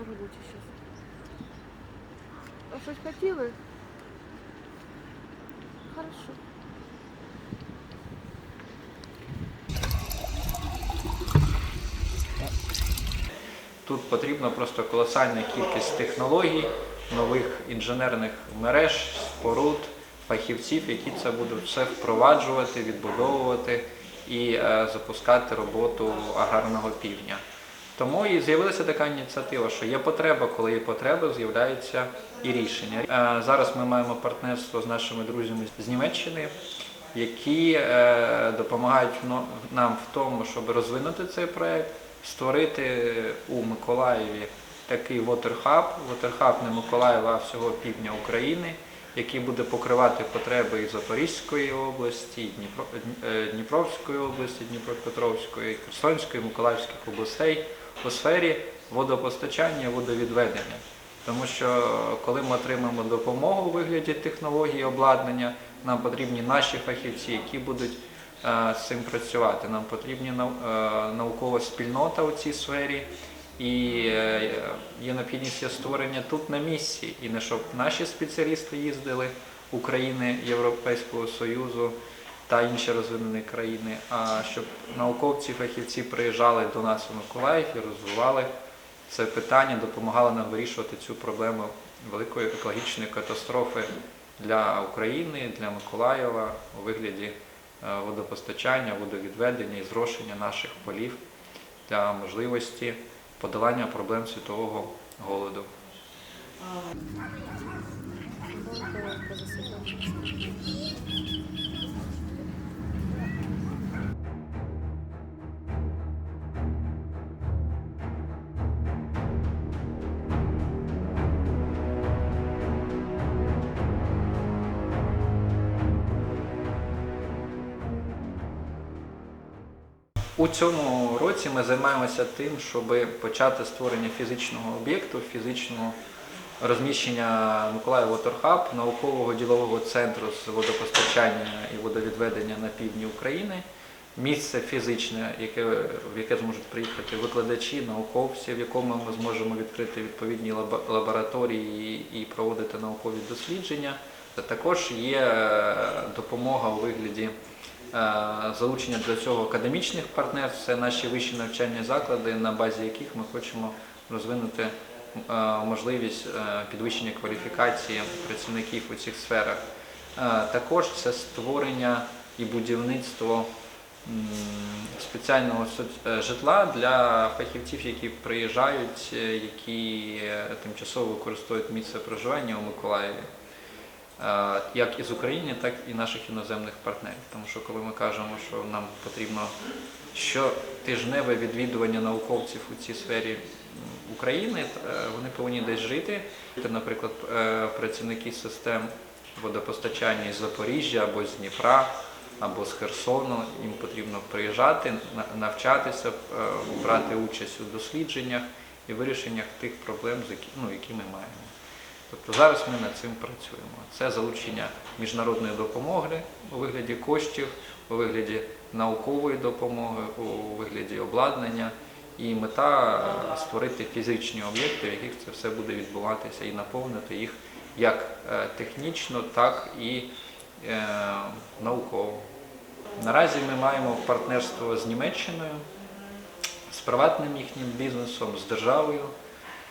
на роботі зараз. А щось хотіли? Хорошо. Тут потрібна просто колосальна кількість технологій, нових інженерних мереж, споруд, фахівців, які це будуть все впроваджувати, відбудовувати і е, запускати роботу аграрного півдня. Тому і з'явилася така ініціатива, що є потреба, коли є потреба, з'являються і рішення. Е, Зараз ми маємо партнерство з нашими друзями з Німеччини, які е, допомагають нам в тому, щоб розвинути цей проект, створити у Миколаєві такий вотерхаб, вотерхаб не Миколаєва, а всього півдня України, який буде покривати потреби і Запорізької області, і Дніпро, е, Дніпровської області, Дніпропетровської, Херсонської, Миколаївських областей у сфері водопостачання, водовідведення. Тому що коли ми отримаємо допомогу у вигляді технології обладнання, нам потрібні наші фахівці, які будуть е, з цим працювати. Нам потрібна нау- е, наукова спільнота у цій сфері. І е, є необхідність створення тут на місці, і не щоб наші спеціалісти їздили України, Європейського Союзу та інші розвинені країни, а щоб науковці, фахівці приїжджали до нас у Миколаїв і розвивали це питання, допомагали нам вирішувати цю проблему великої екологічної катастрофи для України, для Миколаєва у вигляді е, водопостачання, водовідведення і зрошення наших полів для можливості подолання проблем світового голоду. У цьому році ми займаємося тим, щоб почати створення фізичного об'єкту, фізичного розміщення Water Hub, наукового ділового центру з водопостачання і водовідведення на півдні України. Місце фізичне, яке, в яке зможуть приїхати викладачі, науковці, в якому ми зможемо відкрити відповідні лабораторії і проводити наукові дослідження. Та також є е, допомога у вигляді залучення для цього академічних партнерств. Це наші вищі навчальні заклади, на базі яких ми хочемо розвинути е, можливість е, підвищення кваліфікації працівників у цих сферах. Е, Також це створення і будівництво спеціального е, житла для фахівців, які приїжджають, е, які е, тимчасово використовують місце проживання у Миколаєві е, як із України, так і наших іноземних партнерів. Тому що коли ми кажемо, що нам потрібно щотижневе відвідування науковців у цій сфері України, е, вони повинні десь жити. Наприклад, е, працівники систем водопостачання із Запоріжжя або з Дніпра. Або з Херсону їм потрібно приїжджати, навчатися, е, брати участь у дослідженнях і вирішеннях тих проблем, ну, які ми маємо. Тобто зараз ми над цим працюємо. Це залучення міжнародної допомоги у вигляді коштів, у вигляді наукової допомоги, у вигляді обладнання. І мета створити фізичні об'єкти, в яких це все буде відбуватися, і наповнити їх як е, технічно, так і е, науково. Наразі ми маємо партнерство з Німеччиною, з приватним їхнім бізнесом, з державою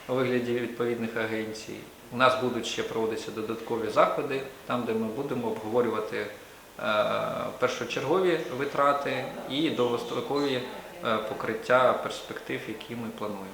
у вигляді відповідних агенцій. У нас будуть ще проводитися додаткові заходи, там, де ми будемо обговорювати е, першочергові витрати і довгострокові е, покриття перспектив, які ми плануємо.